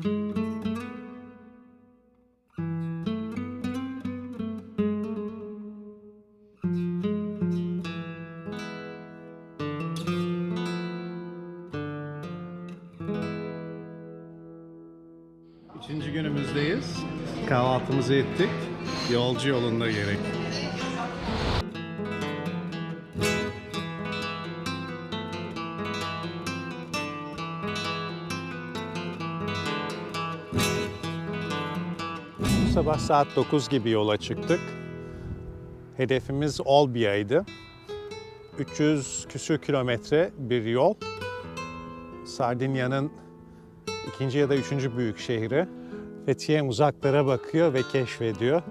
Üçüncü günümüzdeyiz. Kahvaltımızı ettik. Yolcu yolunda gerek. Sabah saat 9 gibi yola çıktık. Hedefimiz Olbia'ydı. 300 küsür kilometre bir yol. Sardinya'nın ikinci ya da üçüncü büyük şehri. Fethiye uzaklara bakıyor ve keşfediyor.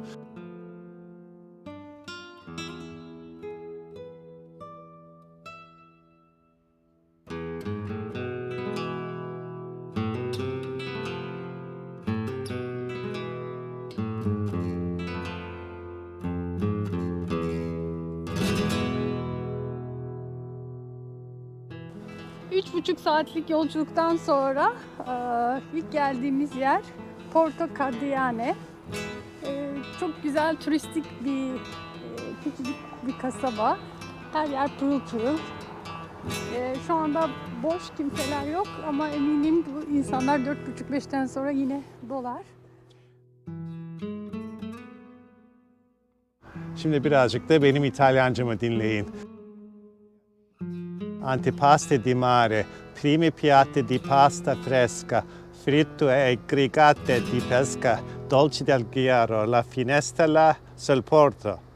Üç buçuk saatlik yolculuktan sonra eee, ilk geldiğimiz yer Porto Cardiane. Eee, Çok güzel turistik bir küçücük bir kasaba. Her yer pırıl pırıl. Eee, Şu anda boş kimseler yok ama eminim bu insanlar dört buçuk beşten sonra yine dolar. Şimdi birazcık da benim İtalyancamı dinleyin. Antipaste di mare, primi piatti di pasta fresca, fritto e grigate di pesca, dolci del Ghiaro, la finestra sul porto.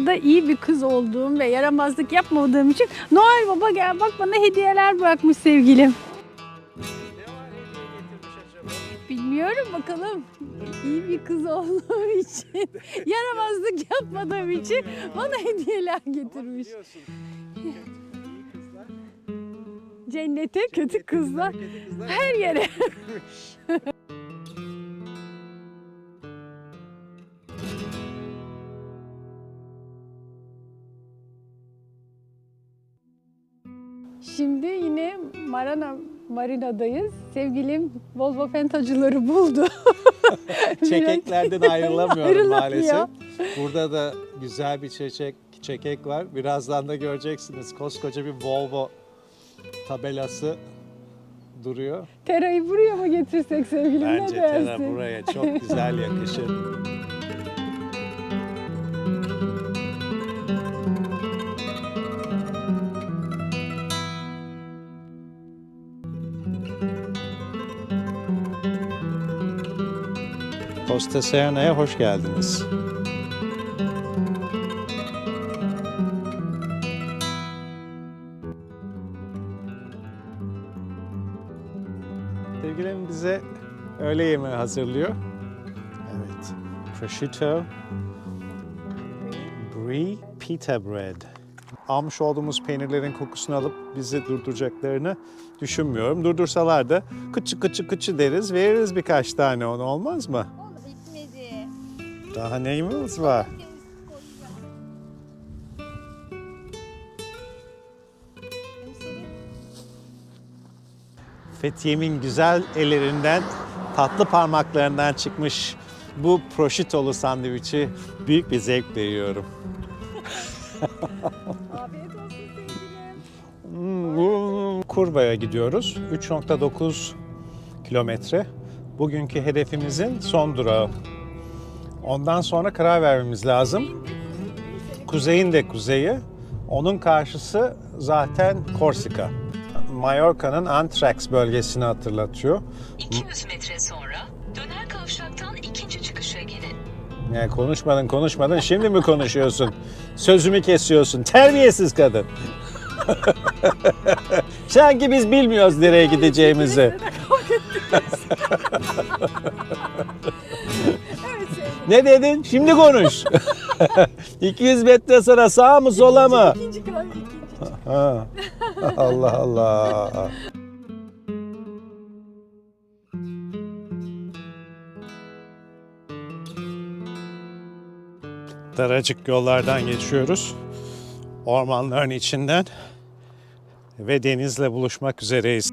Yılda iyi bir kız olduğum ve yaramazlık yapmadığım için Noel Baba gel bak bana hediyeler bırakmış sevgilim. Bilmiyorum bakalım. İyi bir kız olduğum için, yaramazlık yapmadığım için bana hediyeler getirmiş. Cennete kötü kızlar her yere. Şimdi yine Marana Marina'dayız. Sevgilim Volvo Fentacıları buldu. Çekeklerden ayrılamıyorum Ayrılamıyor. maalesef. Burada da güzel bir çekek, çekek var. Birazdan da göreceksiniz. Koskoca bir Volvo tabelası duruyor. Tera'yı buraya mı getirsek sevgilim Bence dersin? Tera buraya çok güzel yakışır. Costa hoş geldiniz. Sevgilim bize öğle yemeği hazırlıyor. Evet. Prosciutto, brie, pita bread. Almış olduğumuz peynirlerin kokusunu alıp bizi durduracaklarını düşünmüyorum. Durdursalar da kıçı kıçı kıçı deriz, veririz birkaç tane onu olmaz mı? Daha neyimiz var? Fethiye'min güzel ellerinden, tatlı parmaklarından çıkmış bu prosciutolu sandviçi büyük bir zevkle yiyorum. Afiyet olsun sevgilim. Hmm, Kurba'ya gidiyoruz. 3.9 kilometre. Bugünkü hedefimizin son durağı. Ondan sonra karar vermemiz lazım. Kuzeyin de kuzeyi. Onun karşısı zaten Korsika. Mallorca'nın Antrax bölgesini hatırlatıyor. 200 metre sonra döner kavşaktan ikinci çıkışa girin. Ya konuşmadın konuşmadın şimdi mi konuşuyorsun? Sözümü kesiyorsun. Terbiyesiz kadın. Sanki biz bilmiyoruz nereye gideceğimizi. Ne dedin? Şimdi konuş. 200 metre sonra sağ mı sola mı? İkinci kral, ikinci Ha. Allah Allah. Daracık yollardan geçiyoruz. Ormanların içinden ve denizle buluşmak üzereyiz.